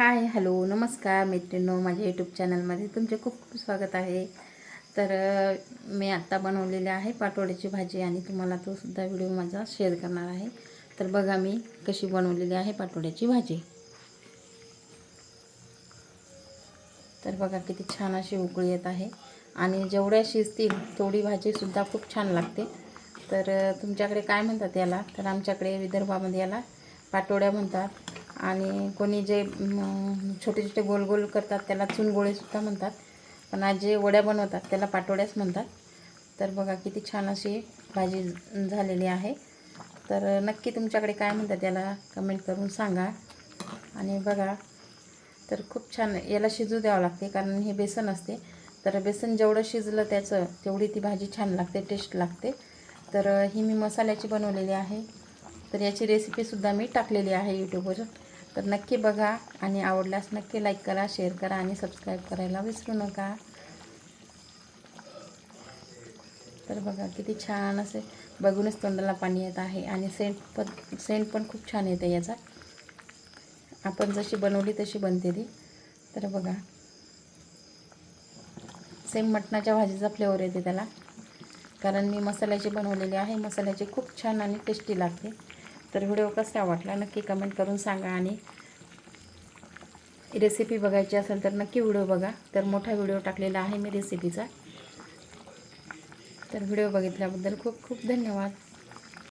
Hi hello नमस्कार मैत्रिणो माझ्या YouTube चॅनलमध्ये तुमचे खूप खूप स्वागत आहे. तर मी आत्ता बनवलेली आहे पाटोड्याची भाजी आणि तुम्हाला तो सुद्धा व्हिडिओ माझा शेअर करणार आहे. तर बघा मी कशी बनवलेली आहे पाटोड्याची भाजी. तर बघा किती छान अशी उकळी येत आहे. आणि जेवढ्या शिजतील तेवढी भाजीसुद्धा खूप छान लागते. तर तुमच्याकडे काय म्हणतात याला? तर आमच्याकडे विदर्भामध्ये याला पाटोड्या म्हणतात. आणि कोणी जे छोटे छोटे गोल गोल करतात त्याला चुनगोळेसुद्धा म्हणतात. पण आज जे वड्या बनवतात त्याला पाटोड्याच म्हणतात. तर बघा किती छान अशी भाजी झालेली आहे. तर नक्की तुमच्याकडे काय म्हणतात याला कमेंट करून सांगा. आणि बघा तर खूप छान याला शिजू द्यावं लागते कारण हे बेसन असते. तर बेसन जेवढं शिजलं त्याचं तेवढी ती भाजी छान लागते टेस्ट लागते. तर ही मी मसाल्याची बनवलेली आहे. तर याची रेसिपीसुद्धा मी टाकलेली आहे यूट्यूबवर तर नक्की बघा आणि आवडल्यास नक्की लाईक करा शेअर करा आणि सबस्क्राईब करायला विसरू नका. तर बघा किती छान असे बघूनच तोंडाला पाणी येत आहे आणि सेंट पण सेंट पण खूप छान येते याचा. आपण जशी बनवली तशी बनते ती. तर बघा. सेम मटणाच्या भाजीचा फ्लेवर येते त्याला. कारण मी मसाल्याची बनवलेली आहे. मसाल्याची खूप छान आणि टेस्टी लागते. तर व्हिडिओ कसा वाटला नक्की कमेंट करून सांगा आणि रेसिपी बघायची असेल तर नक्की व्हिडिओ बघा. तर मोठा व्हिडिओ टाकलेला आहे मी रेसिपीचा तर व्हिडिओ बघितल्याबद्दल खूप खूप धन्यवाद.